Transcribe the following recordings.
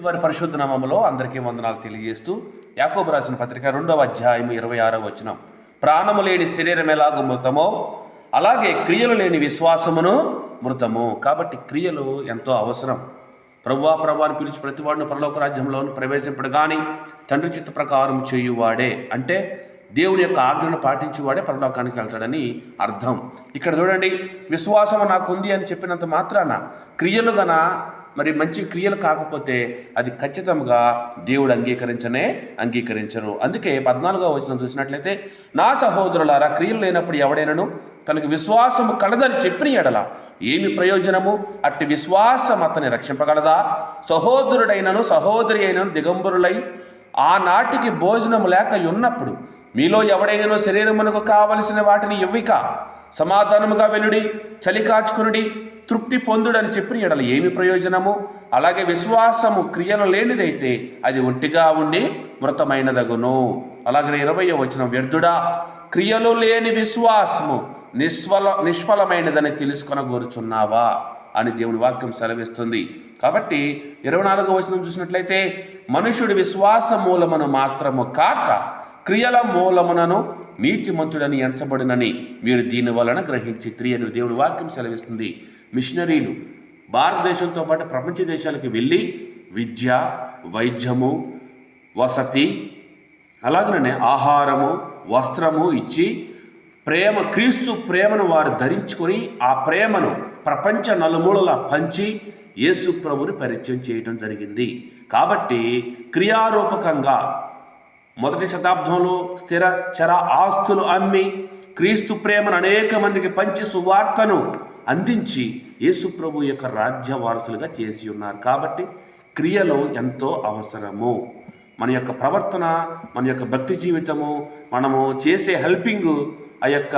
వారి పరిశుద్ధ నామంలో అందరికీ వందనాలు తెలియజేస్తూ యాకోబు రాసిన పత్రిక రెండవ అధ్యాయం ఇరవై ఆరవ వచనం. ప్రాణము లేని శరీరం ఎలాగో మృతమో అలాగే క్రియలు లేని విశ్వాసమును మృతము. కాబట్టి క్రియలు ఎంతో అవసరం. ప్రభువా ప్రభాని పిలిచి ప్రతివాడిని పరలోక రాజ్యంలోను ప్రవేశింపడు కానీ తండ్రి చిత్త ప్రకారం చేయువాడే. అంటే దేవుని యొక్క ఆజ్ఞను పాటించేవాడే పరలోకానికి వెళ్తాడని అర్థం. ఇక్కడ చూడండి విశ్వాసం నాకు ఉంది అని చెప్పినంత మాత్రాన క్రియలు గన మరి మంచి క్రియలు కాకపోతే అది ఖచ్చితంగా దేవుడు అంగీకరించనే అంగీకరించరు. అందుకే పద్నాలుగో వచనం చూసినట్లయితే నా సహోదరులారా క్రియలు లేనప్పుడు ఎవడైనను తనకు విశ్వాసము కలదని చెప్పిన ఎడల ఏమి ప్రయోజనము? అట్టి విశ్వాసం అతని రక్షింపగలదా? సహోదరుడైనను సహోదరి అయినను దిగంబరులై ఆనాటికి భోజనము లేక ఉన్నప్పుడు మీలో ఎవడైనా శరీరమునకు కావలసిన వాటిని ఇవ్విక సమాధానముగా వెనుడి చలి కాచుకునుడి తృప్తి పొందుడని చెప్పిన ఎడల ఏమి ప్రయోజనము? అలాగే విశ్వాసము క్రియలు లేనిదైతే అది ఒంటిగా ఉండి మృతమైనదగును. అలాగే ఇరవై వచనం వ్యర్థుడా క్రియలు లేని విశ్వాసము నిష్ఫల నిష్ఫలమైనదని తెలుసుకొనగోరుచున్నావా? అని దేవుని వాక్యం సెలవిస్తుంది. కాబట్టి ఇరవై నాలుగో వచనం చూసినట్లయితే మనుషుడి విశ్వాస మూలమును మాత్రము కాక క్రియల మూలమునను నీతిమంతుడని ఎంచబడినని మీరు దీని వలన గ్రహించి అని దేవుడి వాక్యం సెలవిస్తుంది. మిషనరీలు. భారతదేశంతో పాటు ప్రపంచ దేశాలకు వెళ్ళి విద్య వైద్యము వసతి అలాగనే ఆహారము వస్త్రము ఇచ్చి ప్రేమ క్రీస్తు ప్రేమను వారు ధరించుకొని ఆ ప్రేమను ప్రపంచ నలుమూలల పంచి యేసు ప్రభుని పరిచయం చేయడం జరిగింది. కాబట్టి క్రియారూపకంగా మొదటి శతాబ్దంలో స్థిర చర ఆస్తులు అమ్మి క్రీస్తు ప్రేమను అనేక మందికి పంచి సువార్తను అందించి యేసుప్రభు యొక్క రాజ్య వారసులుగా చేసి ఉన్నారు. కాబట్టి క్రియలు ఎంతో అవసరము. మన యొక్క ప్రవర్తన మన యొక్క భక్తి జీవితము మనము చేసే హెల్పింగ్ ఆ యొక్క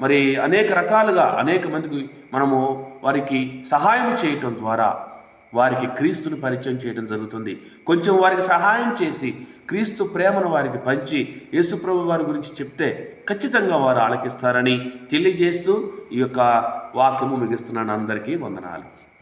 మరి అనేక రకాలుగా అనేక మందికి మనము వారికి సహాయం చేయటం ద్వారా వారికి క్రీస్తుని పరిచయం చేయడం జరుగుతుంది. కొంచెం వారికి సహాయం చేసి క్రీస్తు ప్రేమను వారికి పంచి యేసుప్రభు వారి గురించి చెప్తే ఖచ్చితంగా వారు ఆలకిస్తారని తెలియజేస్తూ ఈ యొక్క వాక్యము ముగిస్తున్నాను. అందరికీ వందనాలు.